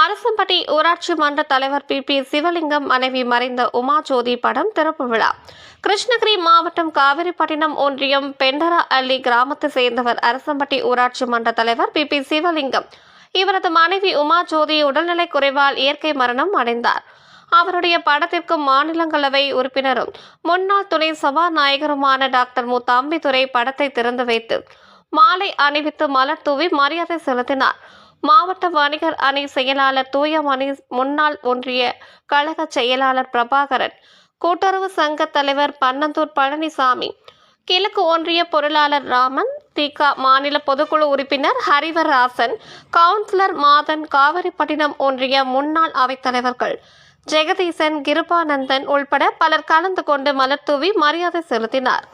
அரசம்பட்டி ஊராட்சி மன்ற தலைவர் பி. பி. சிவலிங்கம் மனைவி மறைந்த உமா ஜோதி படம் திறப்பு விழா. கிருஷ்ணகிரி மாவட்டம் காவிரிப்பட்டினம் ஒன்றியம் பெண்டரா அள்ளி கிராமத்தை சேர்ந்தவர் அரசம்பட்டி ஊராட்சி மன்ற தலைவர் பி. பி. சிவலிங்கம். இவரது மனைவி உமா ஜோதி உடல்நலை குறைவால் இயற்கை மரணம் அடைந்தார். அவருடைய படத்திற்கு மாநிலங்களவை உறுப்பினரும் முன்னாள் துணை சபாநாயகருமான டாக்டர் மு தம்பிதுரை படத்தை திறந்து வைத்து மாலை அணிவித்து மலர் தூவி மரியாதை செலுத்தினார். மாவட்ட வணிகர் அணி செயலாளர் தூயமணி முன்னாள் ஒன்றிய கழக செயலாளர் பிரபாகரன் கூட்டுறவு சங்க தலைவர் பன்னந்தூர் பழனிசாமி கிழக்கு ஒன்றிய பொருளாளர் ராமன் திக மாநில பொதுக்குழு உறுப்பினர் ஹரிவராசன் கவுன்சிலர் மாதன் காவிரிப்பட்டினம் ஒன்றிய முன்னாள் அவைத்தலைவர்கள் ஜெகதீசன் கிருபானந்தன் உள்பட பலர் கலந்து கொண்டு மலர் தூவி மரியாதை செலுத்தினார்.